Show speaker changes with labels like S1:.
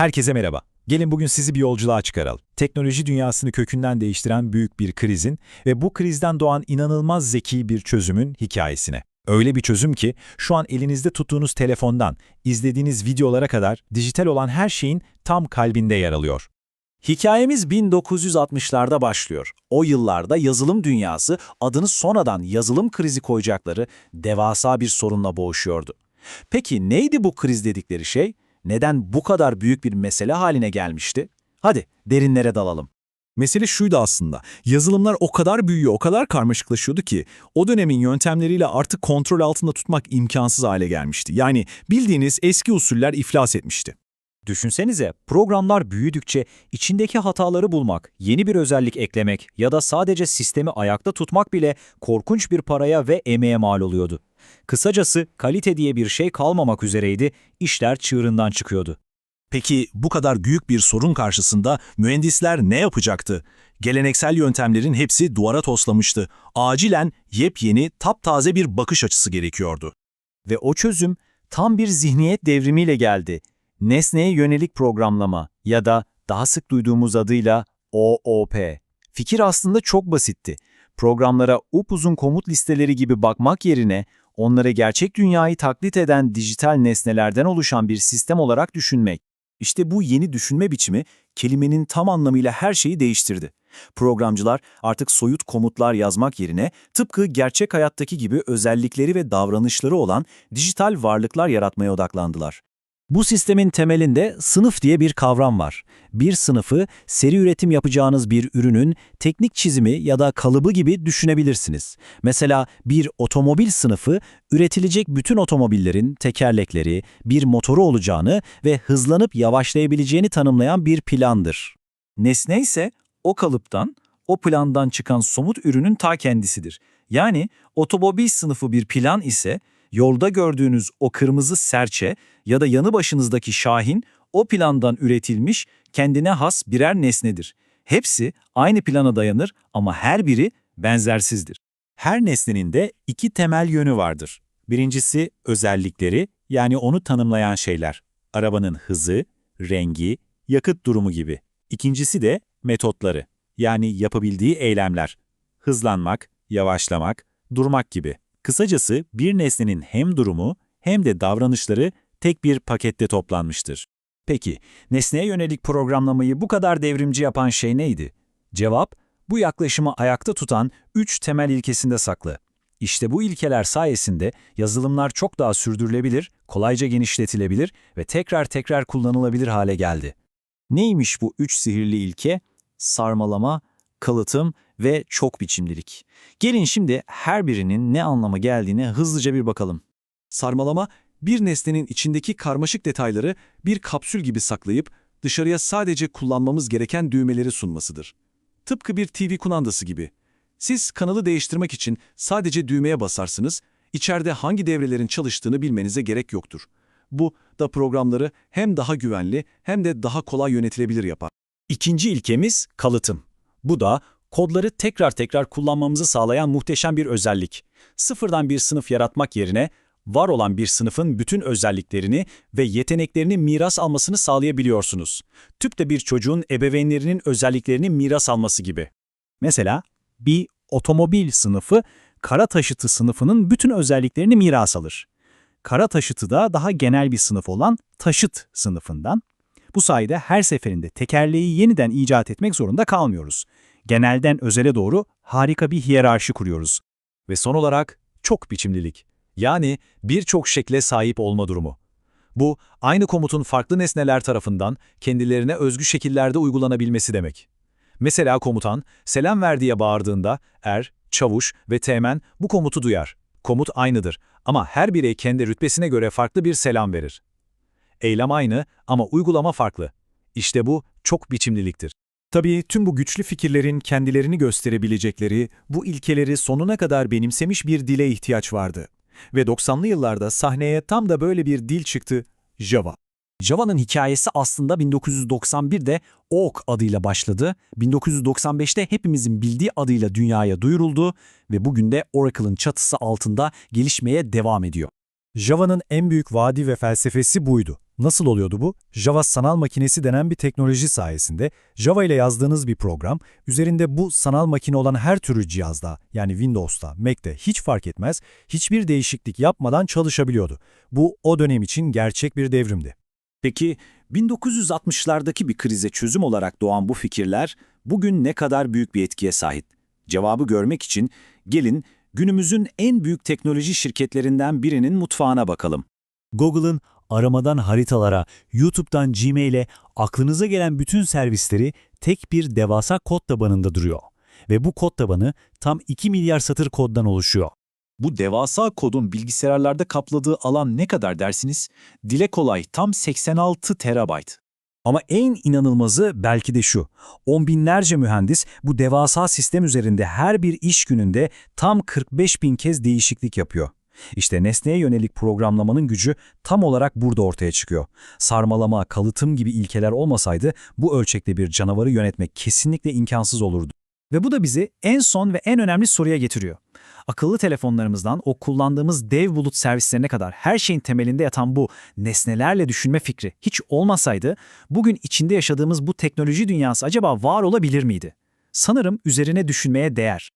S1: Herkese merhaba. Gelin bugün sizi bir yolculuğa çıkaralım. Teknoloji dünyasını kökünden değiştiren büyük bir krizin ve bu krizden doğan inanılmaz zeki bir çözümün hikayesine. Öyle bir çözüm ki şu an elinizde tuttuğunuz telefondan, izlediğiniz videolara kadar dijital olan her şeyin tam kalbinde yer alıyor.
S2: Hikayemiz 1960'larda başlıyor. O yıllarda yazılım dünyası adını sonradan yazılım krizi koyacakları devasa bir sorunla boğuşuyordu. Peki neydi bu kriz dedikleri şey? Neden bu kadar büyük bir mesele haline gelmişti? Hadi derinlere dalalım.
S3: Mesele şuydu aslında. Yazılımlar o kadar büyüyor, o kadar karmaşıklaşıyordu ki o dönemin yöntemleriyle artık kontrol altında tutmak imkansız hale gelmişti. Yani bildiğiniz eski usuller iflas etmişti.
S4: Düşünsenize, programlar büyüdükçe içindeki hataları bulmak, yeni bir özellik eklemek ya da sadece sistemi ayakta tutmak bile korkunç bir paraya ve emeğe mal oluyordu. Kısacası kalite diye bir şey kalmamak üzereydi, işler çığırından çıkıyordu.
S3: Peki bu kadar büyük bir sorun karşısında mühendisler ne yapacaktı? Geleneksel yöntemlerin hepsi duvara toslamıştı. Acilen yepyeni, taptaze bir bakış açısı gerekiyordu.
S4: Ve o çözüm tam bir zihniyet devrimiyle geldi. Nesneye yönelik programlama ya da daha sık duyduğumuz adıyla OOP. Fikir aslında çok basitti. Programlara upuzun komut listeleri gibi bakmak yerine onları gerçek dünyayı taklit eden dijital nesnelerden oluşan bir sistem olarak düşünmek.
S2: İşte bu yeni düşünme biçimi kelimenin tam anlamıyla her şeyi değiştirdi. Programcılar artık soyut komutlar yazmak yerine tıpkı gerçek hayattaki gibi özellikleri ve davranışları olan dijital varlıklar yaratmaya odaklandılar.
S4: Bu sistemin temelinde sınıf diye bir kavram var. Bir sınıfı seri üretim yapacağınız bir ürünün teknik çizimi ya da kalıbı gibi düşünebilirsiniz. Mesela bir otomobil sınıfı üretilecek bütün otomobillerin tekerlekleri, bir motoru olacağını ve hızlanıp yavaşlayabileceğini tanımlayan bir plandır.
S2: Nesne ise o kalıptan, o plandan çıkan somut ürünün ta kendisidir. Yani otomobil sınıfı bir plan ise yolda gördüğünüz o kırmızı serçe ya da yanı başınızdaki şahin o plandan üretilmiş kendine has birer nesnedir. Hepsi aynı plana dayanır ama her biri benzersizdir.
S1: Her nesnenin de iki temel yönü vardır. Birincisi özellikleri yani onu tanımlayan şeyler. Arabanın hızı, rengi, yakıt durumu gibi. İkincisi de metotları yani yapabildiği eylemler. Hızlanmak, yavaşlamak, durmak gibi. Kısacası bir nesnenin hem durumu hem de davranışları tek bir pakette toplanmıştır.
S4: Peki, nesneye yönelik programlamayı bu kadar devrimci yapan şey neydi? Cevap, bu yaklaşımı ayakta tutan üç temel ilkesinde saklı. İşte bu ilkeler sayesinde yazılımlar çok daha sürdürülebilir, kolayca genişletilebilir ve tekrar tekrar kullanılabilir hale geldi. Neymiş bu üç sihirli ilke? Sarmalama, kalıtım ve çok biçimlilik. Gelin şimdi her birinin ne anlama geldiğine hızlıca bir bakalım.
S3: Sarmalama, bir nesnenin içindeki karmaşık detayları bir kapsül gibi saklayıp dışarıya sadece kullanmamız gereken düğmeleri sunmasıdır. Tıpkı bir TV kumandası gibi. Siz kanalı değiştirmek için sadece düğmeye basarsınız, içeride hangi devrelerin çalıştığını bilmenize gerek yoktur. Bu da programları hem daha güvenli hem de daha kolay yönetilebilir yapar.
S4: İkinci ilkemiz kalıtım. Bu da kodları tekrar tekrar kullanmamızı sağlayan muhteşem bir özellik. Sıfırdan bir sınıf yaratmak yerine var olan bir sınıfın bütün özelliklerini ve yeteneklerini miras almasını sağlayabiliyorsunuz. Tüpte bir çocuğun ebeveynlerinin özelliklerini miras alması gibi. Mesela bir otomobil sınıfı kara taşıtı sınıfının bütün özelliklerini miras alır. Kara taşıtı da daha genel bir sınıf olan taşıt sınıfından. Bu sayede her seferinde tekerleği yeniden icat etmek zorunda kalmıyoruz. Genelden özele doğru harika bir hiyerarşi kuruyoruz.
S1: Ve son olarak çok biçimlilik. Yani birçok şekle sahip olma durumu. Bu, aynı komutun farklı nesneler tarafından kendilerine özgü şekillerde uygulanabilmesi demek. Mesela komutan, selam ver diye bağırdığında er, çavuş ve teğmen bu komutu duyar. Komut aynıdır ama her birey kendi rütbesine göre farklı bir selam verir. Eylem aynı ama uygulama farklı. İşte bu çok biçimliliktir. Tabii tüm bu güçlü fikirlerin kendilerini gösterebilecekleri, bu ilkeleri sonuna kadar benimsemiş bir dile ihtiyaç vardı. Ve 90'lı yıllarda sahneye tam da böyle bir dil çıktı, Java.
S4: Java'nın hikayesi aslında 1991'de Oak adıyla başladı, 1995'te hepimizin bildiği adıyla dünyaya duyuruldu ve bugün de Oracle'ın çatısı altında gelişmeye devam ediyor.
S5: Java'nın en büyük vaadi ve felsefesi buydu. Nasıl oluyordu bu? Java sanal makinesi denen bir teknoloji sayesinde Java ile yazdığınız bir program, üzerinde bu sanal makine olan her türlü cihazda, yani Windows'ta, Mac'te hiç fark etmez, hiçbir değişiklik yapmadan çalışabiliyordu. Bu o dönem için gerçek bir devrimdi.
S4: Peki 1960'lardaki bir krize çözüm olarak doğan bu fikirler bugün ne kadar büyük bir etkiye sahip? Cevabı görmek için gelin günümüzün en büyük teknoloji şirketlerinden birinin mutfağına bakalım.
S6: Google'ın aramadan haritalara, YouTube'dan Gmail'e aklınıza gelen bütün servisleri tek bir devasa kod tabanında duruyor. Ve bu kod tabanı tam 2 milyar satır koddan oluşuyor.
S2: Bu devasa kodun bilgisayarlarda kapladığı alan ne kadar dersiniz? Dile kolay tam 86 terabayt.
S5: Ama en inanılmazı belki de şu. On binlerce mühendis bu devasa sistem üzerinde her bir iş gününde tam 45 bin kez değişiklik yapıyor. İşte nesneye yönelik programlamanın gücü tam olarak burada ortaya çıkıyor. Sarmalama, kalıtım gibi ilkeler olmasaydı bu ölçekte bir canavarı yönetmek kesinlikle imkansız olurdu.
S7: Ve bu da bizi en son ve en önemli soruya getiriyor. Akıllı telefonlarımızdan o kullandığımız dev bulut servislerine kadar her şeyin temelinde yatan bu nesnelerle düşünme fikri hiç olmasaydı bugün içinde yaşadığımız bu teknoloji dünyası acaba var olabilir miydi? Sanırım üzerine düşünmeye değer.